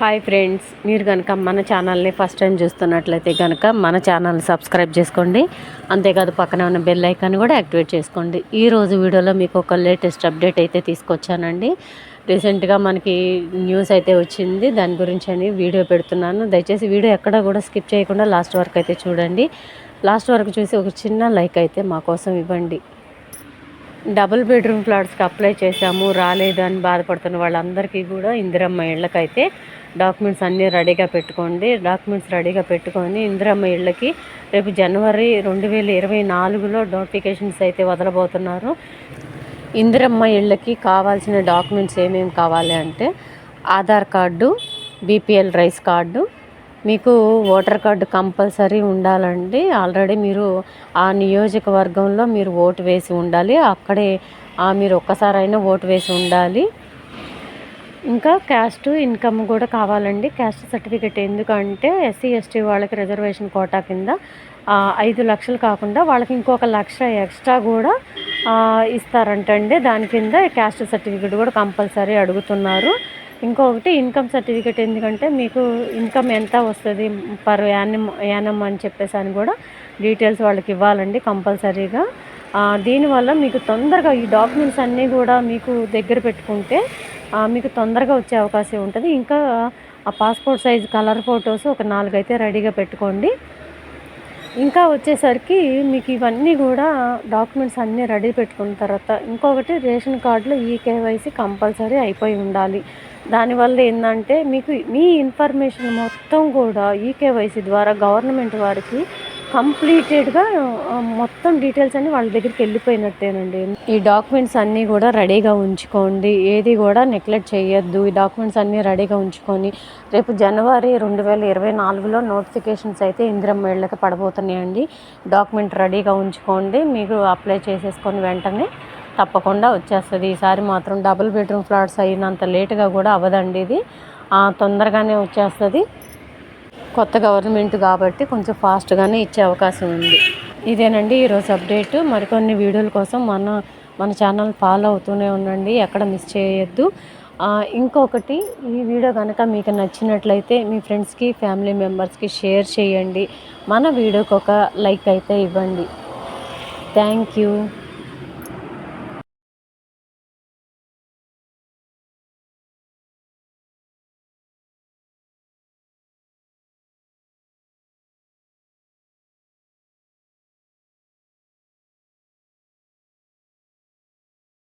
Hi friends మీరు కనుక మన ఛానల్ని ఫస్ట్ టైం చూస్తున్నట్లయితే కనుక మన ఛానల్ని సబ్స్క్రైబ్ చేసుకోండి. అంతేకాదు పక్కన ఉన్న బెల్ ఐకాన్ కూడా యాక్టివేట్ చేసుకోండి. ఈరోజు వీడియోలో మీకు ఒక లేటెస్ట్ అప్డేట్ అయితే తీసుకొచ్చానండి. రీసెంట్గా మనకి న్యూస్ అయితే వచ్చింది. దాని గురించి అని వీడియో పెడుతున్నాను. దయచేసి వీడియో ఎక్కడ కూడా స్కిప్ చేయకుండా లాస్ట్ వరకు అయితే చూడండి. లాస్ట్ వరకు చూసి ఒక చిన్న లైక్ అయితే మా కోసం ఇవ్వండి. డబుల్ బెడ్రూమ్ ఫ్లాట్స్కి అప్లై చేశాము రాలేదు అని బాధపడుతున్న వాళ్ళందరికీ కూడా ఇందిరమ్మ ఇళ్ళకైతే డాక్యుమెంట్స్ అన్నీ రెడీగా పెట్టుకోండి. డాక్యుమెంట్స్ రెడీగా పెట్టుకొని ఇందిరమ్మ ఇళ్ళకి రేపు జనవరి రెండు వేల ఇరవై నాలుగులో నోటిఫికేషన్స్ అయితే వదలబోతున్నారు. ఇందిరమ్మ ఇళ్ళకి కావాల్సిన డాక్యుమెంట్స్ ఏమేమి కావాలి అంటే Aadhaar card BPL rice card మీకు ఓటర్ కార్డు కంపల్సరీ ఉండాలండి. ఆల్రెడీ మీరు ఆ నియోజకవర్గంలో మీరు ఓటు వేసి ఉండాలి. అక్కడే మీరు ఒక్కసారైనా ఓటు వేసి ఉండాలి. ఇంకా క్యాస్ట్ ఇన్కమ్ కూడా కావాలండి. క్యాస్ట్ సర్టిఫికేట్ ఎందుకంటే ఎస్సీ ఎస్టీ వాళ్ళకి రిజర్వేషన్ కోటా కింద ఐదు లక్షలు కాకుండా వాళ్ళకి ఇంకొక లక్ష ఎక్స్ట్రా కూడా ఇస్తారంటండి. దాని కింద క్యాస్ట్ సర్టిఫికేట్ కూడా కంపల్సరీ అడుగుతున్నారు. ఇంకొకటి ఇన్కమ్ సర్టిఫికేట్ ఎందుకంటే మీకు ఇన్కమ్ ఎంత వస్తుంది పర్ యానం యానం అని చెప్పేసి అని కూడా డీటెయిల్స్ వాళ్ళకి ఇవ్వాలండి కంపల్సరీగా. దీనివల్ల మీకు తొందరగా ఈ డాక్యుమెంట్స్ అన్నీ కూడా మీకు దగ్గర పెట్టుకుంటే మీకు తొందరగా వచ్చే అవకాశం ఉంటుంది. ఇంకా ఆ పాస్పోర్ట్ సైజ్ కలర్ ఫొటోస్ ఒక నాలుగైతే రెడీగా పెట్టుకోండి. ఇంకా వచ్చేసరికి మీకు ఇవన్నీ కూడా డాక్యుమెంట్స్ అన్నీ రెడీ పెట్టుకున్న తర్వాత ఇంకొకటి రేషన్ కార్డులో ఈ కేవైసీ కంపల్సరీ అయిపోయి ఉండాలి. దానివల్ల ఏంటంటే మీకు మీ ఇన్ఫర్మేషన్ మొత్తం కూడా ఈ కేవైసీ ద్వారా గవర్నమెంట్ వారికి కంప్లీటెడ్గా మొత్తం డీటెయిల్స్ అన్ని వాళ్ళ దగ్గరికి వెళ్ళిపోయినట్టేనండి. ఈ డాక్యుమెంట్స్ అన్నీ కూడా రెడీగా ఉంచుకోండి. ఏది కూడా నెగ్లెక్ట్ చేయొద్దు. ఈ డాక్యుమెంట్స్ అన్నీ రెడీగా ఉంచుకొని రేపు జనవరి రెండు వేల ఇరవై నాలుగులో నోటిఫికేషన్స్ అయితే ఇందిరమ్మ ఇళ్ళకి పడబోతున్నాయండి. డాక్యుమెంట్ రెడీగా ఉంచుకోండి. మీకు అప్లై చేసేసుకొని వెంటనే తప్పకుండా వచ్చేస్తుంది. ఈసారి మాత్రం డబుల్ బెడ్రూమ్ ఫ్లాట్స్ అయినంత లేటుగా కూడా అవ్వదండి ఇది. తొందరగానే వచ్చేస్తుంది. కొత్త గవర్నమెంట్ కాబట్టి కొంచెం ఫాస్ట్గానే ఇచ్చే అవకాశం ఉంది. ఇదేనండి ఈరోజు అప్డేట్. మరికొన్ని వీడియోల కోసం మన మన ఛానల్ ఫాలో అవుతూనే ఉండండి. ఎక్కడ మిస్ చేయొద్దు. ఇంకొకటి ఈ వీడియో కనుక మీకు నచ్చినట్లయితే మీ ఫ్రెండ్స్కి ఫ్యామిలీ మెంబర్స్కి షేర్ చేయండి. మన వీడియోకి ఒక లైక్ అయితే ఇవ్వండి. Thank you.